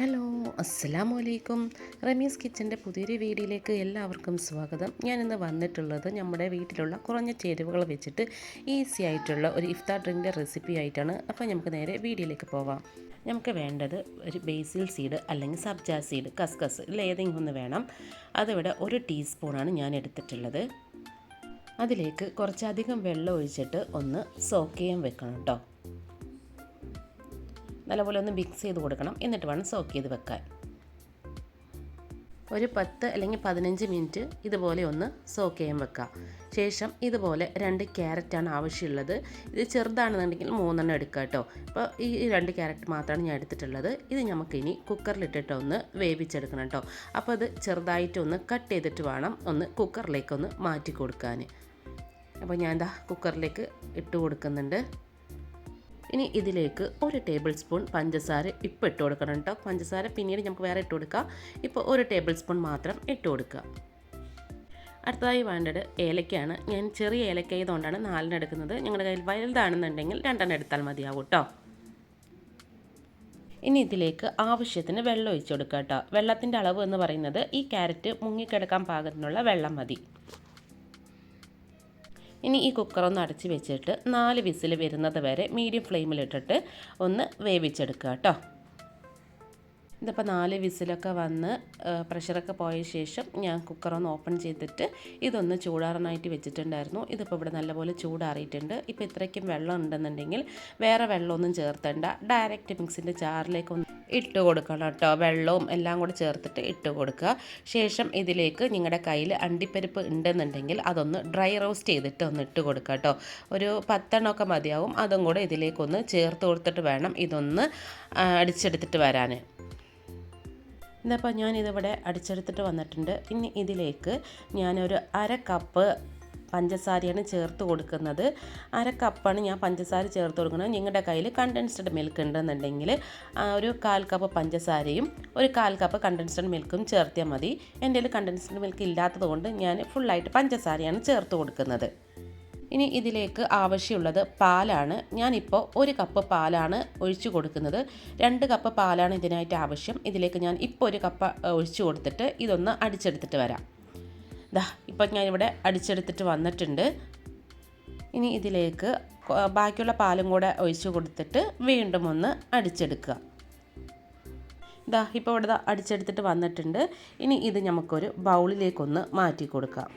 Hello അസ്സലാമു അലൈക്കും റമീസ് കിച്ചന്റെ പുതിയൊരു വീഡിയോയിലേക്ക് എല്ലാവർക്കും സ്വാഗതം. ഞാനിന്ന് വന്നിട്ടുള്ളത് നമ്മുടെ വീട്ടിലുള്ള കുറഞ്ഞ ചേരുവകൾ വെച്ചിട്ട് ഈസി ആയിട്ടുള്ള ഒരു ഇഫ്താർ ഡ്രിങ്കിന്റെ റെസിപ്പി ആയിട്ടാണ്. അപ്പോൾ നമുക്ക് നേരെ വീഡിയോയിലേക്ക് പോവാം. നമുക്ക് വേണ്ടത് ഒരു ബേസിൽ സീഡ് അല്ലെങ്കിൽ സബ്ജാ സീഡ് കസ്കസ് ഇതിൽ ഏതെങ്കിലും ഒന്ന് വേണം. അതിവിടെ ഒരു ടീസ്പൂണാണ് ഞാൻ എടുത്തിട്ടുള്ളത്. അതിലേക്ക് കുറച്ചധികം വെള്ളം ഒഴിച്ചിട്ട് ഒന്ന് സോക്ക് ചെയ്യാൻ വെക്കണം കേട്ടോ നല്ലപോലെ ഒന്ന് മിക്സ് ചെയ്ത് കൊടുക്കണം. എന്നിട്ട് വേണം സോക്ക് ചെയ്ത് വെക്കാൻ. ഒരു പത്ത് അല്ലെങ്കിൽ പതിനഞ്ച് മിനിറ്റ് ഇതുപോലെ ഒന്ന് സോക്ക് ചെയ്യാൻ വെക്കാം. ശേഷം ഇതുപോലെ രണ്ട് ക്യാരറ്റാണ് ആവശ്യമുള്ളത്. ഇത് ചെറുതാണെന്നുണ്ടെങ്കിൽ മൂന്നെണ്ണം എടുക്കുക കേട്ടോ. അപ്പോൾ ഈ രണ്ട് ക്യാരറ്റ് മാത്രമാണ് ഞാൻ എടുത്തിട്ടുള്ളത്. ഇത് നമുക്കിനി കുക്കറിലിട്ടിട്ട് ഒന്ന് വേവിച്ചെടുക്കണം കേട്ടോ. അപ്പോൾ അത് ചെറുതായിട്ടൊന്ന് കട്ട് ചെയ്തിട്ട് വേണം ഒന്ന് കുക്കറിലേക്കൊന്ന് മാറ്റി കൊടുക്കാൻ. അപ്പോൾ ഞാൻ എന്താ കുക്കറിലേക്ക് ഇട്ട് കൊടുക്കുന്നുണ്ട്. ഇനി ഇതിലേക്ക് ഒരു ടേബിൾ സ്പൂൺ പഞ്ചസാര ഇപ്പോൾ ഇട്ട് കൊടുക്കണം കേട്ടോ പഞ്ചസാര പിന്നീട് നമുക്ക് വേറെ ഇട്ട് കൊടുക്കാം. ഇപ്പോൾ ഒരു ടേബിൾ സ്പൂൺ മാത്രം ഇട്ട് കൊടുക്കുക. അടുത്തതായി വേണ്ടത് ഏലക്കയാണ്. ഞാൻ ചെറിയ ഏലക്ക ആയതുകൊണ്ടാണ് നാലെണ്ണം എടുക്കുന്നത്. ഞങ്ങളുടെ കയ്യിൽ വലുതാണെന്നുണ്ടെങ്കിൽ രണ്ടെണ്ണം എടുത്താൽ മതിയാവും കേട്ടോ ഇനി ഇതിലേക്ക് ആവശ്യത്തിന് വെള്ളം ഒഴിച്ചു കൊടുക്കുക കേട്ടോ വെള്ളത്തിന്റെ അളവ് എന്ന് പറയുന്നത് ഈ ക്യാരറ്റ് മുങ്ങിക്കിടക്കാൻ പാകത്തിനുള്ള വെള്ളം മതി. ഇനി ഈ കുക്കർ ഒന്ന് അടച്ച് വെച്ചിട്ട് നാല് വിസിൽ വരുന്നത് വരെ മീഡിയം ഫ്ലെയിമിലിട്ടിട്ട് ഒന്ന് വേവിച്ചെടുക്കുക കേട്ടോ. ഇതിപ്പോൾ നാല് വിസിലൊക്കെ വന്ന് പ്രഷറൊക്കെ പോയ ശേഷം ഞാൻ കുക്കറൊന്ന് ഓപ്പൺ ചെയ്തിട്ട് ഇതൊന്ന് ചൂടാറാനായിട്ട് വെച്ചിട്ടുണ്ടായിരുന്നു. ഇതിപ്പോൾ ഇവിടെ നല്ലപോലെ ചൂടാറിയിട്ടുണ്ട്. ഇപ്പോൾ ഇത്രയ്ക്കും വെള്ളം ഉണ്ടെന്നുണ്ടെങ്കിൽ വേറെ വെള്ളമൊന്നും ചേർത്തണ്ട. ഡയറക്റ്റ് മിക്സിന്റെ ചാറിലേക്ക് ഒന്ന് ഇട്ട് കൊടുക്കണം കേട്ടോ. വെള്ളവും എല്ലാം കൂടെ ചേർത്തിട്ട് ഇട്ട് കൊടുക്കുക. ശേഷം ഇതിലേക്ക് നിങ്ങളുടെ കയ്യിൽ അണ്ടിപ്പരിപ്പ് ഉണ്ടെന്നുണ്ടെങ്കിൽ അതൊന്ന് ഡ്രൈ റോസ്റ്റ് ചെയ്തിട്ട് ഒന്ന് ഇട്ട് കൊടുക്കുക കേട്ടോ. ഒരു പത്തെണ്ണമൊക്കെ മതിയാവും. അതും കൂടെ ഇതിലേക്കൊന്ന് ചേർത്ത് കൊടുത്തിട്ട് വേണം ഇതൊന്ന് അടിച്ചെടുത്തിട്ട് വരാൻ. ഇന്നിപ്പോൾ ഞാനിതിവിടെ അടിച്ചെടുത്തിട്ട് വന്നിട്ടുണ്ട്. ഇനി ഇതിലേക്ക് ഞാനൊരു അര കപ്പ് പഞ്ചസാരയാണ് ചേർത്ത് കൊടുക്കുന്നത്. അര കപ്പാണ് ഞാൻ പഞ്ചസാര ചേർത്ത് കൊടുക്കുന്നത്. നിങ്ങളുടെ കയ്യിൽ കണ്ടൻസ്ഡ് മിൽക്ക് ഉണ്ടെന്നുണ്ടെങ്കിൽ ഒരു കാൽ കപ്പ് പഞ്ചസാരയും ഒരു കാൽ കപ്പ് കണ്ടൻസ്ഡ് മിൽക്കും ചേർത്തിയാൽ മതി. എന്റെ കയ്യിൽ കണ്ടൻസ്ഡ് മിൽക്ക് ഇല്ലാത്തത് കൊണ്ട് ഞാൻ ഫുള്ളായിട്ട് പഞ്ചസാരയാണ് ചേർത്ത് കൊടുക്കുന്നത്. ഇനി ഇതിലേക്ക് ആവശ്യമുള്ളത് പാലാണ്. ഞാനിപ്പോൾ ഒരു കപ്പ് പാലാണ് ഒഴിച്ചു കൊടുക്കുന്നത്. രണ്ട് കപ്പ് പാലാണ് ഇതിനായിട്ട് ആവശ്യം. ഇതിലേക്ക് ഞാൻ ഇപ്പോൾ ഒരു കപ്പ് ഒഴിച്ചു കൊടുത്തിട്ട് ഇതൊന്ന് അടിച്ചെടുത്തിട്ട് വരാം. ദാ ഇപ്പം ഞാനിവിടെ അടിച്ചെടുത്തിട്ട് വന്നിട്ടുണ്ട്. ഇനി ഇതിലേക്ക് ബാക്കിയുള്ള പാലും കൂടെ ഒഴിച്ചു കൊടുത്തിട്ട് വീണ്ടും ഒന്ന് അടിച്ചെടുക്കുക. ഇതാ ഇപ്പോൾ ഇവിടെ അടിച്ചെടുത്തിട്ട് വന്നിട്ടുണ്ട്. ഇനി ഇത് നമുക്കൊരു ബൗളിലേക്കൊന്ന് മാറ്റി കൊടുക്കാം.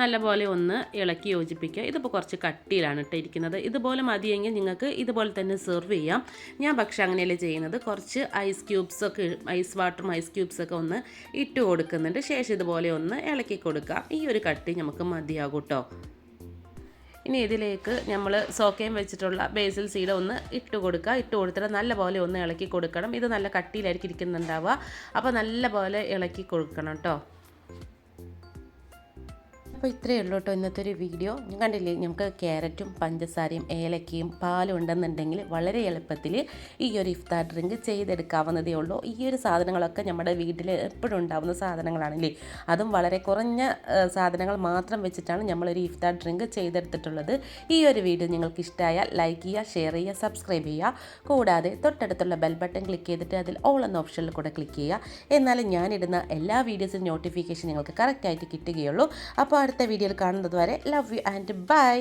നല്ലപോലെ ഒന്ന് ഇളക്കി യോജിപ്പിക്കുക. ഇതിപ്പോൾ കുറച്ച് കട്ടിയിലാണ് ഇട്ടിരിക്കുന്നത്. ഇതുപോലെ മതിയെങ്കിൽ നിങ്ങൾക്ക് ഇതുപോലെ തന്നെ സെർവ് ചെയ്യാം. ഞാൻ പക്ഷേ അങ്ങനെയല്ല ചെയ്യുന്നത്. കുറച്ച് ഐസ് ക്യൂബ്സ് ഒക്കെ ഐസ് വാട്ടറും ഐസ് ക്യൂബ്സ് ഒക്കെ ഒന്ന് ഇട്ട് കൊടുക്കുന്നുണ്ട്. ശേഷം ഇതുപോലെ ഒന്ന് ഇളക്കി കൊടുക്കാം ഈ ഒരു കട്ടി നമുക്ക് മതിയാകും കേട്ടോ ഇനി ഇതിലേക്ക് നമ്മൾ സോക്കയും വെച്ചിട്ടുള്ള ബേസിൽ സീഡ് ഒന്ന് ഇട്ട് കൊടുക്കുക. ഇട്ട് കൊടുത്തിട്ട് നല്ലപോലെ ഒന്ന് ഇളക്കി കൊടുക്കണം. ഇത് നല്ല കട്ടിയിലായിരിക്കും ഇരിക്കുന്നുണ്ടാവുക. അപ്പോൾ നല്ലപോലെ ഇളക്കി കൊടുക്കണം കേട്ടോ അപ്പോൾ ഇത്രയേ ഉള്ളൂ കേട്ടോ ഇന്നത്തെ ഒരു വീഡിയോ. ഞാൻ കണ്ടില്ലേ നമുക്ക് ക്യാരറ്റും പഞ്ചസാരയും ഏലക്കയും പാലും ഉണ്ടെന്നുണ്ടെങ്കിൽ വളരെ എളുപ്പത്തിൽ ഈ ഒരു ഇഫ്താർ ഡ്രിങ്ക് ചെയ്തെടുക്കാവുന്നതേ ഉള്ളൂ. ഈ ഒരു സാധനങ്ങളൊക്കെ നമ്മുടെ വീട്ടിൽ എപ്പോഴും ഉണ്ടാവുന്ന സാധനങ്ങളാണല്ലേ? അതും വളരെ കുറഞ്ഞ സാധനങ്ങൾ മാത്രം വെച്ചിട്ടാണ് നമ്മളൊരു ഇഫ്താർ ഡ്രിങ്ക് ചെയ്തെടുത്തിട്ടുള്ളത്. ഈ ഒരു വീഡിയോ നിങ്ങൾക്ക് ഇഷ്ടമായാൽ ലൈക്ക് ചെയ്യുക ഷെയർ ചെയ്യുക സബ്സ്ക്രൈബ് ചെയ്യുക. കൂടാതെ തൊട്ടടുത്തുള്ള ബെൽ ബട്ടൺ ക്ലിക്ക് ചെയ്തിട്ട് അതിൽ ഓൾ എന്ന ഓപ്ഷനിൽ കൂടെ ക്ലിക്ക് ചെയ്യുക. എന്നാലും ഞാനിടുന്ന എല്ലാ വീഡിയോസിനും നോട്ടിഫിക്കേഷൻ നിങ്ങൾക്ക് കറക്റ്റായിട്ട് കിട്ടുകയുള്ളൂ. അപ്പോൾ അടുത്ത വീഡിയോയിൽ കാണുന്നത് വരെ ലവ് യു ആൻഡ് ബൈ